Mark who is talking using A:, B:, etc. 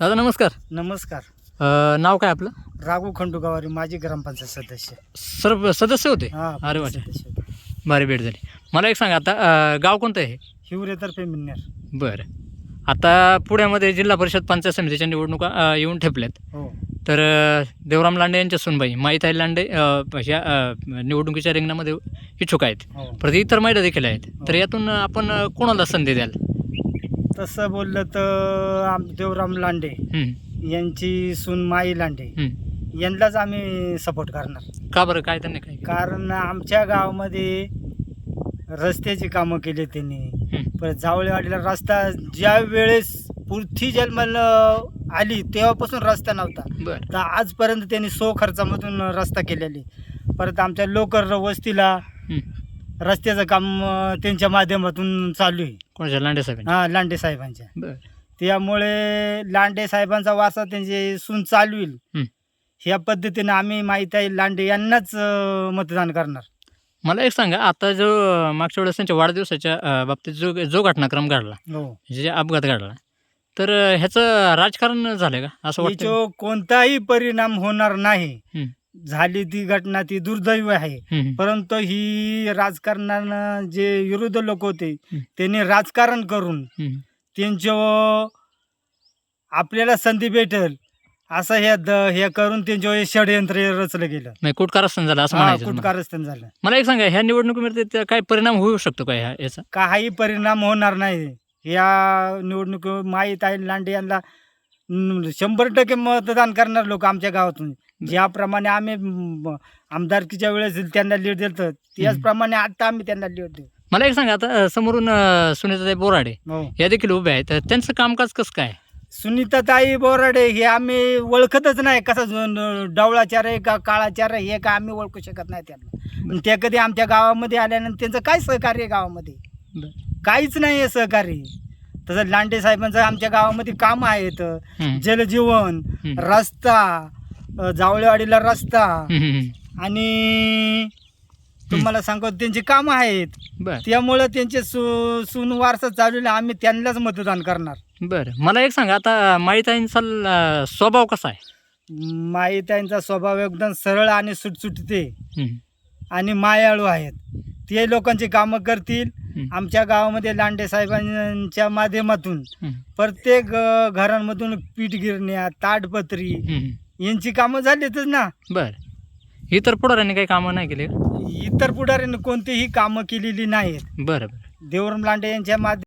A: दादा नमस्कार.
B: नमस्कार.
A: अ, नाव काय आपलं?
B: राघू खंडूगावारी माजी ग्रामपंचायत सदस्य.
A: सर्व सदस्य होते?
B: हा
A: अरे वा
B: सदस्य होते.
A: भारी भेट झाली. मला एक सांगा आता अ, गाव कोणतं आहे
B: हिवरेतर्फे मिळणार
A: बरं. आता पुण्यामध्ये जिल्हा परिषद पंचायत समितीच्या निवडणुका अ, येऊन ठेपल्यात.
B: हो.
A: तर अ, देवराम लांडे यांच्या सुनबाई माईताई लांडे अ, ह्या अ, निवडणुकीच्या रिंगणामध्ये इच्छुक आहेत.
B: हो.
A: परत इतर महिला देखील आहेत. तर यातून आपण अ, कोणाला संधी द्याल?
B: तसं बोललं तर आम देवराम लांडे यांची सून माई लांडे. यांनाच आम्ही सपोर्ट करणार.
A: का बरं? काय त्यांनी काय केलं?
B: कारण आमच्या गावामध्ये रस्त्याची कामं केली त्यांनी.
A: हं,
B: परत जावळेवाडीला रस्ता ज्या वेळेस पृथ्वी जन्माला आली तेव्हापासून रस्ता नव्हता.
A: बरं.
B: तर आजपर्यंत त्यांनी सो खर्चामधून रस्ता केलेली. परत आमच्या लोकर वस्तीला. रस्त्याचं काम अं, त्यांच्या माध्यमातून चालू आहे.
A: कोणाच्या? लांडे साहेब
B: हा लांडे साहेबांच्या.
A: बरं.
B: त्यामुळे लांडे साहेबांचा वारसा त्यांचे सून चालविल
A: हं.
B: ह्या पद्धतीने आम्ही माहीत आहे लांडे यांनाच अं, मतदान करणार.
A: मला एक सांगा आता जो अ, मागच्या वेळेस त्यांच्या वाढदिवसाच्या अ, बाबतीत जो जो घटनाक्रम घडला
B: हो.
A: म्हणजे जे अपघात घडला तर अ, ह्याचं राजकारण झालं का? असं वाटतं
B: याच्यावर कोणताही परिणाम होणार नाही.
A: हं.
B: झाली ती घटना ती दुर्दैव आहे परंतु ही राजकारणानं जे विरोध लोक होते. त्यांनी राजकारण करून. त्यांच्या आपल्याला संधी भेटेल असं हे हे करून त्यांच्यावर हे षडयंत्र रचलं गेलं
A: कुटकारस्थान झालं असं म्हणायचं.
B: कुटकारस्थान झालं
A: मला एक सांगा ह्या निवडणुकीमध्ये काय परिणाम होऊ शकतो का याचा
B: काही परिणाम होणार नाही या निवडणुकी माहीत आहे लांडे यांना शंभर टक्के मतदान करणार लोक आमच्या गावातून. ज्याप्रमाणे आम्ही म, आमदारकीच्या वेळेस त्यांना लीड दिलं त्याचप्रमाणे आता आम्ही त्यांना लीड देऊ.
A: मला एक सांगा आता अ, समोरून अ, सुनीताताई बोराडे
B: हो.
A: या देखील उभ्या आहेत. तर त्यांचं कामकाज कसं काय?
B: सुनीताताई बोराडे हे आम्ही ओळखतच नाही कसा डवळाचार आहे का काळाचार आहे हे का आम्ही ओळखू शकत नाही त्यांना. आणि त्या कधी आमच्या गावामध्ये आल्यानंतर त्यांचं काय सहकार्य आहे गावामध्ये? काहीच नाही आहे सहकार्य. तसं लांडे साहेबांचं आमच्या गावामध्ये काम आहेत जलजीवन. रस्ता अ, जावळेवाडीला रस्ता. आणि तुम्हाला सांगतो त्यांची कामं आहेत.
A: बरं.
B: त्यामुळं त्यांचे सु सून वारसा चालू आम्ही त्यांनाच मतदान करणार.
A: बरं. मला एक सांगा आता माईताईंचा ल- स्वभाव कसा आहे?
B: माईताईंचा स्वभाव एकदम सरळ आणि सुटसुटीते आणि मायाळू आहेत. ते लोकांची कामं करतील आमच्या गावामध्ये लांडे साहेबांच्या माध्यमातून प्रत्येक घरांमधून पीठ गिरण्या ताडपत्री
A: हं.
B: यांची कामं झालीतच ना.
A: बरं. इतर पुढाऱ्यांनी काही कामं नाही केली
B: इतर पुढाऱ्यांनी कोणतीही कामं केलेली नाहीत.
A: बरं बरं.
B: देवराम लांडे यांच्या माध्यमातून